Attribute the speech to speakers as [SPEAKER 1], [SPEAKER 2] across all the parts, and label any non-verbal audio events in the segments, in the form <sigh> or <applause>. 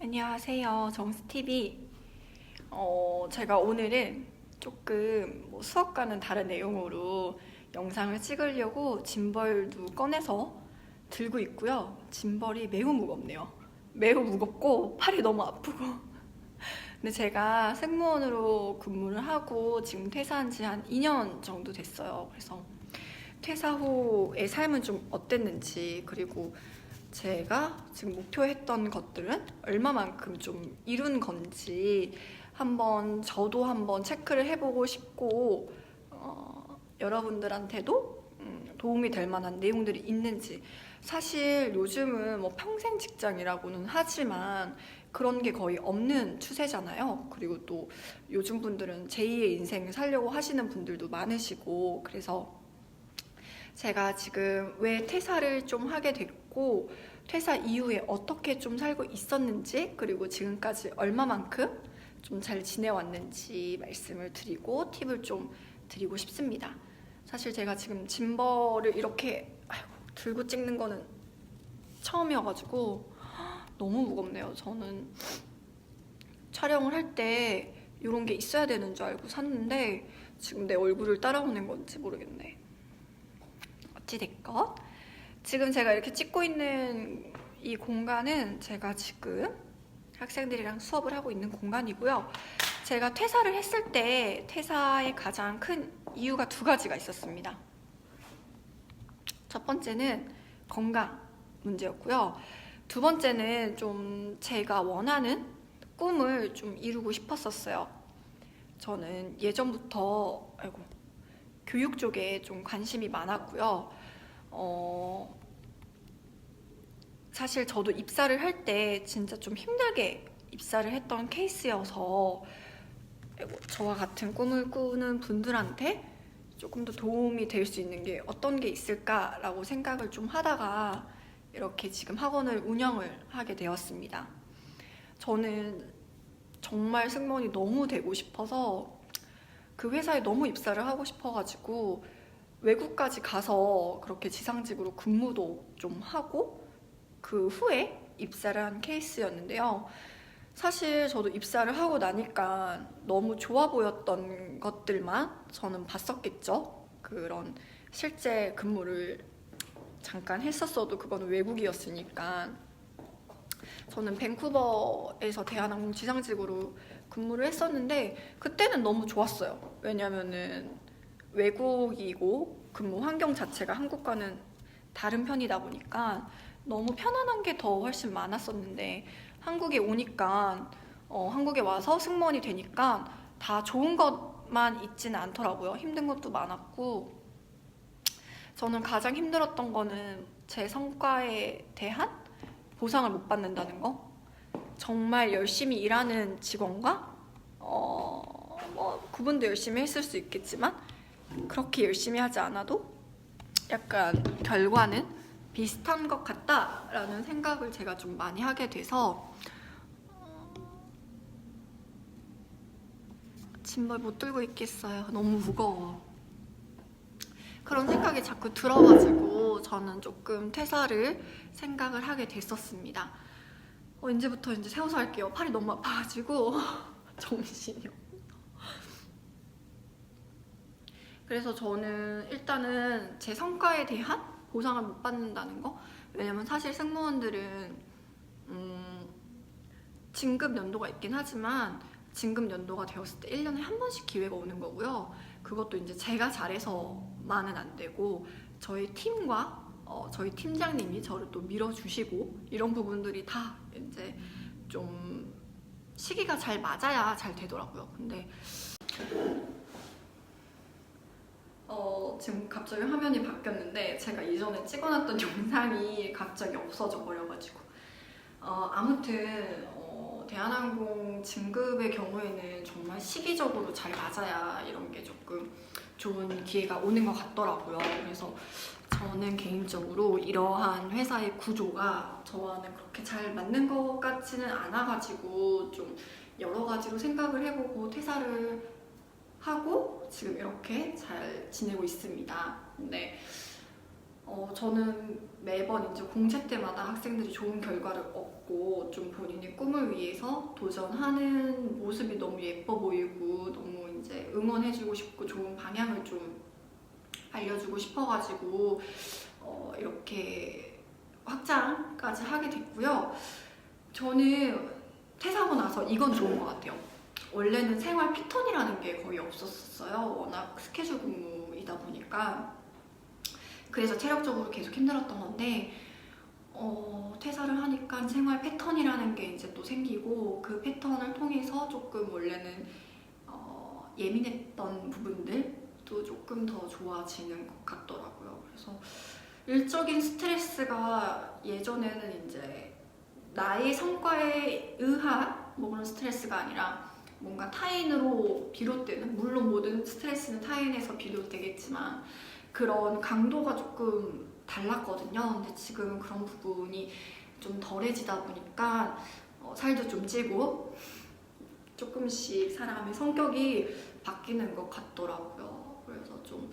[SPEAKER 1] 안녕하세요. 정스TV. 어, 제가 오늘은 조금 뭐 수업과는 다른 내용으로 영상을 찍으려고 짐벌도 꺼내서 들고 있고요. 짐벌이 매우 무겁네요. 매우 무겁고 팔이 너무 아프고. 근데 제가 승무원으로 근무를 하고 지금 퇴사한 지 한 2년 정도 됐어요. 그래서 퇴사 후의 삶은 좀 어땠는지 그리고 제가 지금 목표했던 것들은 얼마만큼 좀 이룬 건지 한번 저도 한번 체크를 해보고 싶고 어, 여러분들한테도 음, 도움이 될 만한 내용들이 있는지 사실 요즘은 뭐 평생 직장이라고는 하지만 그런 게 거의 없는 추세잖아요. 그리고 또 요즘 분들은 제2의 인생을 살려고 하시는 분들도 많으시고 그래서 제가 지금 왜 퇴사를 좀 하게 됐고 퇴사 이후에 어떻게 좀 살고 있었는지 그리고 지금까지 얼마만큼 좀 잘 지내왔는지 말씀을 드리고 팁을 좀 드리고 싶습니다. 사실 제가 지금 짐벌을 이렇게 아이고, 들고 찍는 거는 처음이어가지고 너무 무겁네요. 저는 촬영을 할 때 이런 게 있어야 되는 줄 알고 샀는데 지금 내 얼굴을 따라오는 건지 모르겠네. 어찌됐건 지금 제가 이렇게 찍고 있는 이 공간은 제가 지금 학생들이랑 수업을 하고 있는 공간이고요. 제가 퇴사를 했을 때 퇴사의 가장 큰 이유가 두 가지가 있었습니다. 첫 번째는 건강 문제였고요. 두 번째는 좀 제가 원하는 꿈을 좀 이루고 싶었었어요. 저는 예전부터 아이고 교육 쪽에 좀 관심이 많았고요. 어, 사실 저도 입사를 할 때 진짜 좀 힘들게 입사를 했던 케이스여서 저와 같은 꿈을 꾸는 분들한테 조금 더 도움이 될 수 있는 게 어떤 게 있을까라고 생각을 좀 하다가 이렇게 지금 학원을 운영을 하게 되었습니다. 저는 정말 승무원이 너무 되고 싶어서 그 회사에 너무 입사를 하고 싶어가지고 외국까지 가서 그렇게 지상직으로 근무도 좀 하고 그 후에 입사를 한 케이스였는데요. 사실 저도 입사를 하고 나니까 너무 좋아 보였던 것들만 저는 봤었겠죠. 그런 실제 근무를 잠깐 했었어도 그건 외국이었으니까 저는 밴쿠버에서 대한항공 지상직으로 근무를 했었는데 그때는 너무 좋았어요. 왜냐면은 외국이고 근무 환경 자체가 한국과는 다른 편이다 보니까 너무 편안한 게 더 훨씬 많았었는데 한국에 오니까 어, 한국에 와서 승무원이 되니까 다 좋은 것만 있지는 않더라고요. 힘든 것도 많았고 저는 가장 힘들었던 거는 제 성과에 대한 보상을 못 받는다는 거. 정말 열심히 일하는 직원과 어, 뭐 그분도 열심히 했을 수 있겠지만 그렇게 열심히 하지 않아도 약간 결과는 비슷한 것 같다라는 생각을 제가 좀 많이 하게 돼서 어, 짐벌 못 들고 있겠어요. 너무 무거워. 그런 생각이 자꾸 들어가지고 저는 조금 퇴사를 생각을 하게 됐었습니다. 어, 이제부터 이제 세워서 할게요. 팔이 너무 아파가지고 <laughs> 정신이 없어. 그래서 저는 일단은 제 성과에 대한 보상을 못 받는다는 거. 왜냐면 사실 승무원들은 음, 진급 연도가 있긴 하지만 진급 연도가 되었을 때 1년에 한 번씩 기회가 오는 거고요. 그것도 이제 제가 잘해서만은 안 되고 저희 팀과 어, 저희 팀장님이 저를 또 밀어주시고 이런 부분들이 다 이제 좀 시기가 잘 맞아야 잘 되더라고요. 근데 어, 지금 갑자기 화면이 바뀌었는데 제가 이전에 찍어놨던 <laughs> 영상이 갑자기 없어져 버려가지고 어, 아무튼 어, 대한항공 진급의 경우에는 정말 시기적으로 잘 맞아야 이런 게 조금 좋은 기회가 오는 것 같더라고요. 그래서 저는 개인적으로 이러한 회사의 구조가 저와는 그렇게 잘 맞는 것 같지는 않아가지고 좀 여러 가지로 생각을 해보고 퇴사를 하고 지금 이렇게 잘 지내고 있습니다. 네. 어, 저는 매번 이제 공채 때마다 학생들이 좋은 결과를 얻고 좀 본인의 꿈을 위해서 도전하는 모습이 너무 예뻐 보이고 너무 이제 응원해주고 싶고 좋은 방향을 좀 알려주고 싶어가지고 어, 이렇게 확장까지 하게 됐고요. 저는 퇴사하고 나서 이건 좋은 것 같아요. 원래는 생활 패턴이라는 게 거의 없었어요. 워낙 스케줄 근무이다 보니까. 그래서 체력적으로 계속 힘들었던 건데, 어, 퇴사를 하니까 생활 패턴이라는 게 이제 또 생기고, 그 패턴을 통해서 조금 원래는 어, 예민했던 부분들도 조금 더 좋아지는 것 같더라고요. 그래서 일적인 스트레스가 예전에는 이제 나의 성과에 의한 뭐 그런 스트레스가 아니라 뭔가 타인으로 비롯되는 물론 모든 스트레스는 타인에서 비롯되겠지만 그런 강도가 조금 달랐거든요. 근데 지금은 그런 부분이 좀 덜해지다 보니까 어, 살도 좀 찌고 조금씩 사람의 성격이 바뀌는 것 같더라고요. 그래서 좀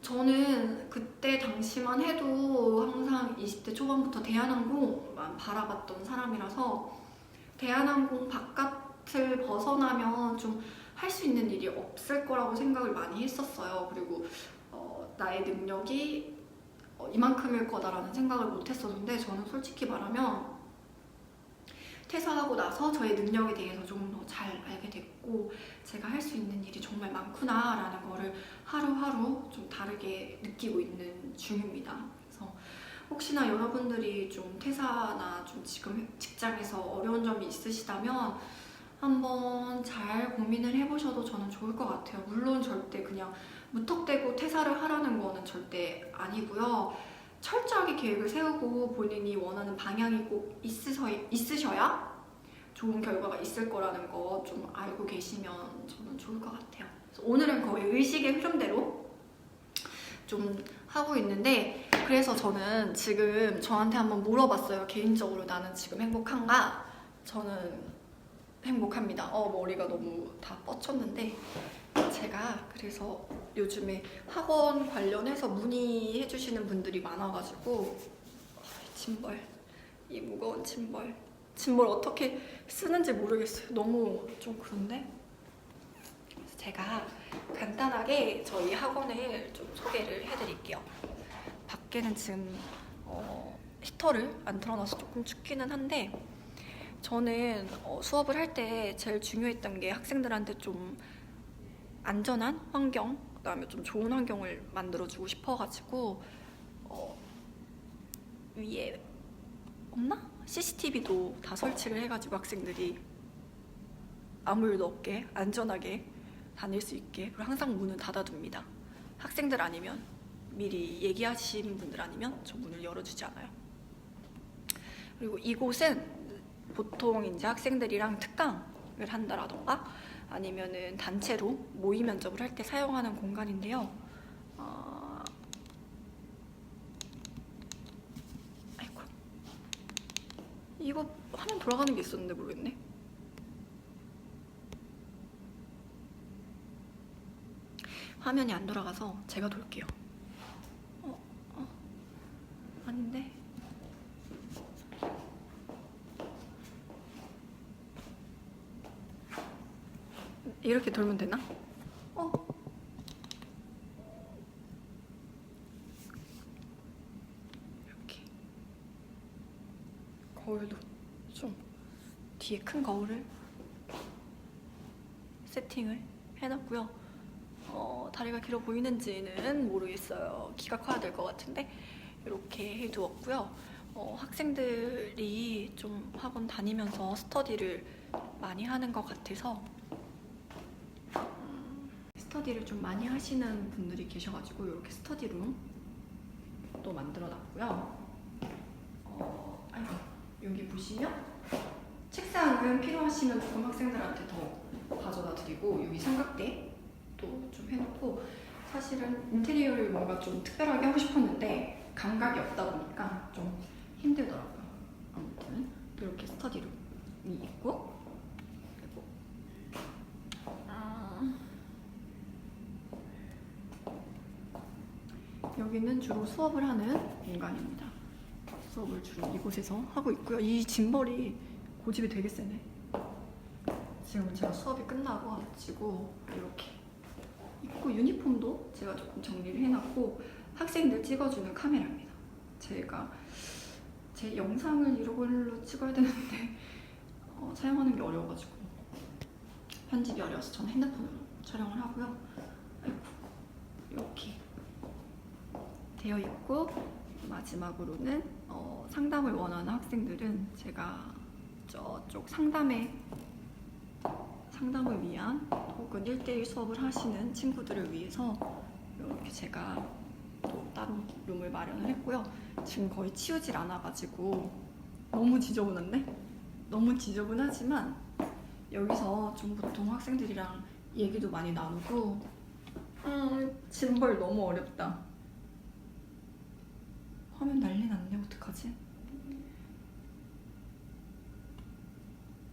[SPEAKER 1] 저는 그때 당시만 해도 항상 20대 초반부터 대한항공만 바라봤던 사람이라서 대한항공 바깥을 벗어나면 좀 할 수 있는 일이 없을 거라고 생각을 많이 했었어요. 그리고 어, 나의 능력이 어, 이만큼일 거다라는 생각을 못 했었는데 저는 솔직히 말하면 퇴사하고 나서 저의 능력에 대해서 조금 더 잘 알게 됐고 제가 할 수 있는 일이 정말 많구나라는 거를 하루하루 좀 다르게 느끼고 있는 중입니다. 그래서 혹시나 여러분들이 좀 퇴사나 좀 지금 직장에서 어려운 점이 있으시다면 한번 잘 고민을 해보셔도 저는 좋을 것 같아요. 물론 절대 그냥 무턱대고 퇴사를 하라는 거는 절대 아니고요. 철저하게 계획을 세우고 본인이 원하는 방향이 꼭 있으셔, 있으셔야 좋은 결과가 있을 거라는 거 좀 알고 계시면 저는 좋을 것 같아요. 오늘은 거의 의식의 흐름대로 좀 하고 있는데 그래서 저는 지금 저한테 한번 물어봤어요. 개인적으로 나는 지금 행복한가? 저는 행복합니다. 어 머리가 너무 다 뻗쳤는데 제가 그래서 요즘에 학원 관련해서 문의해 주시는 분들이 많아가지고 아, 이 짐벌 이 무거운 짐벌 짐벌 어떻게 쓰는지 모르겠어요. 너무 좀 그런데 제가 간단하게 저희 학원을 좀 소개를 해드릴게요. 밖에는 지금 어, 히터를 안 틀어놔서 조금 춥기는 한데 저는 어, 수업을 할 때 제일 중요했던 게 학생들한테 좀 안전한 환경, 그다음에 좀 좋은 환경을 만들어주고 싶어가지고 어, 위에 없나? CCTV도 다 설치를 해가지고 학생들이 아무 일도 없게 안전하게 다닐 수 있게 그리고 항상 문은 닫아둡니다. 학생들 아니면 미리 얘기하신 분들 아니면 저 문을 열어주지 않아요. 그리고 이곳은 보통 이제 학생들이랑 특강을 한다라던가 아니면은 단체로 모의 면접을 할 때 사용하는 공간인데요. 어... 아이고 이거 화면 돌아가는 게 있었는데 모르겠네. 화면이 안 돌아가서 제가 돌게요. 어, 어, 아닌데. 이렇게 돌면 되나? 어. 이렇게. 거울도 좀 뒤에 큰 거울을 세팅을 해놨고요. 어, 다리가 길어 보이는지는 모르겠어요. 키가 커야 될 것 같은데 이렇게 해두었고요. 어, 학생들이 좀 학원 다니면서 스터디를 많이 하는 것 같아서 음, 스터디를 좀 많이 하시는 분들이 계셔가지고 이렇게 스터디룸 또 만들어놨고요. 어, 아이고, 여기 보시면 책상은 필요하시면 조금 학생들한테 더 가져다 드리고 여기 삼각대 또 좀 해놓고 사실은 인테리어를 뭔가 좀 특별하게 하고 싶었는데 감각이 없다 보니까 좀 힘들더라고요. 아무튼 이렇게 스터디룸이 있고 그리고 아, 여기 여기는 주로 수업을 하는 공간입니다. 수업을 주로 이곳에서 하고 있고요. 이 짐벌이 고집이 되게 세네. 지금 제가 수업이 끝나고 와가지고 이렇게 입고 유니폼도 제가 조금 정리를 해놨고 학생들 찍어주는 카메라입니다. 제가 제 영상을 이걸로 찍어야 되는데 어, 사용하는 게 어려워가지고 편집이 어려워서 저는 핸드폰으로 촬영을 하고요. 이렇게 되어 있고 마지막으로는 어, 상담을 원하는 학생들은 제가 저쪽 상담에 상담을 위한 혹은 1대1 수업을 하시는 친구들을 위해서 이렇게 제가 또 따로 룸을 마련을 했고요. 지금 거의 치우질 않아가지고 너무 지저분한데? 너무 지저분하지만 여기서 좀 보통 학생들이랑 얘기도 많이 나누고 음, 짐벌 너무 어렵다. 화면 난리 났네 어떡하지?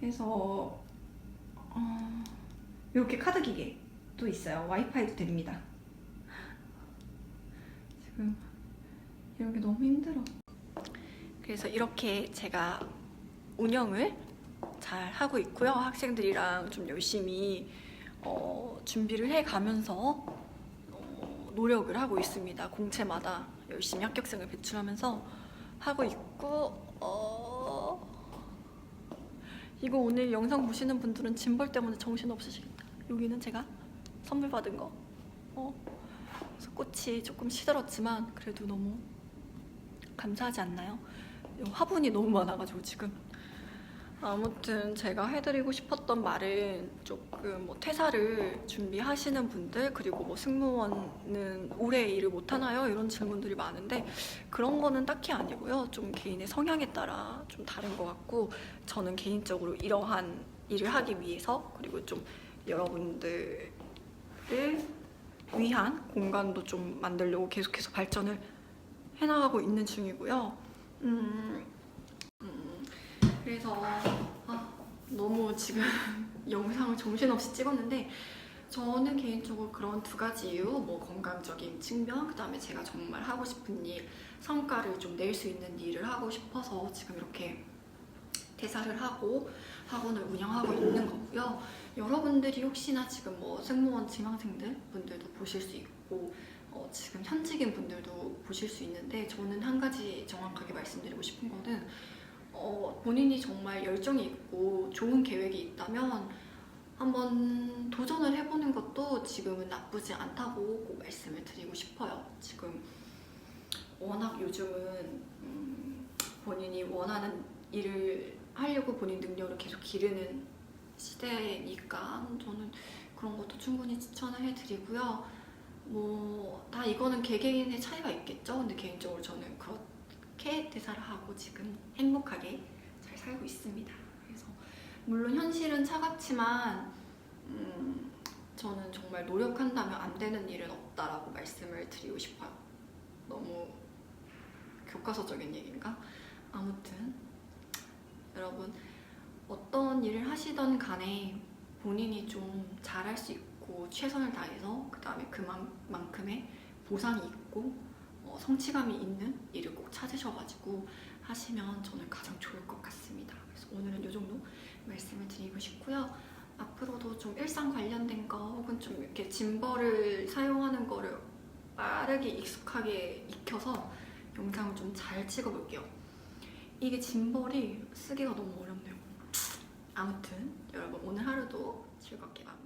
[SPEAKER 1] 그래서 어, 이렇게 카드 기계도 있어요. 와이파이도 됩니다. 지금 이런 게 너무 힘들어. 그래서 이렇게 제가 운영을 잘 하고 있고요. 학생들이랑 좀 열심히 어, 준비를 해 가면서 어, 노력을 하고 있습니다. 공채마다 열심히 합격생을 배출하면서 하고 있고 어, 이거 오늘 영상 보시는 분들은 짐벌 때문에 정신 없으시겠다. 여기는 제가 선물 받은 거. 어, 그래서 꽃이 조금 시들었지만 그래도 너무 감사하지 않나요? 화분이 너무 많아가지고 지금 아무튼 제가 해드리고 싶었던 말은 조금 뭐 퇴사를 준비하시는 분들 그리고 뭐 승무원은 오래 일을 못 하나요? 이런 질문들이 많은데 그런 거는 딱히 아니고요. 좀 개인의 성향에 따라 좀 다른 것 같고 저는 개인적으로 이러한 일을 하기 위해서 그리고 좀 여러분들을 위한 공간도 좀 만들려고 계속해서 발전을 해나가고 있는 중이고요. 음, 음, 그래서 아, 너무 지금 <laughs> 영상을 정신없이 찍었는데 저는 개인적으로 그런 두 가지 이유, 뭐 건강적인 측면, 그 다음에 제가 정말 하고 싶은 일, 성과를 좀 낼 수 있는 일을 하고 싶어서 지금 이렇게 퇴사를 하고 학원을 운영하고 있는 거고요. 여러분들이 혹시나 지금 뭐 승무원 지망생들 분들도 보실 수 있고 어, 지금 현직인 분들도 보실 수 있는데 저는 한 가지 정확하게 말씀드리고 싶은 거는 어, 본인이 정말 열정이 있고 좋은 계획이 있다면 한번 도전을 해보는 것도 지금은 나쁘지 않다고 꼭 말씀을 드리고 싶어요. 지금 워낙 요즘은 음, 본인이 원하는 일을 하려고 본인 능력을 계속 기르는 시대니까 저는 그런 것도 충분히 추천을 해드리고요. 뭐 다 이거는 개개인의 차이가 있겠죠. 근데 개인적으로 저는 그렇 게 대사를 하고 지금 행복하게 잘 살고 있습니다. 그래서 물론 현실은 차갑지만 음, 저는 정말 노력한다면 안 되는 일은 없다라고 말씀을 드리고 싶어요. 너무 교과서적인 얘기인가? 아무튼 여러분 어떤 일을 하시던 간에 본인이 좀 잘할 수 있고 최선을 다해서 그 다음에 그만큼의 보상이 있고 어, 성취감이 있는 일을 꼭 찾으셔가지고 하시면 저는 가장 좋을 것 같습니다. 그래서 오늘은 이 정도 말씀을 드리고 싶고요. 앞으로도 좀 일상 관련된 거 혹은 좀 이렇게 짐벌을 사용하는 거를 빠르게 익숙하게 익혀서 영상을 좀 잘 찍어볼게요. 이게 짐벌이 쓰기가 너무 어렵네요. 아무튼 여러분 오늘 하루도 즐겁게 마무리하세요.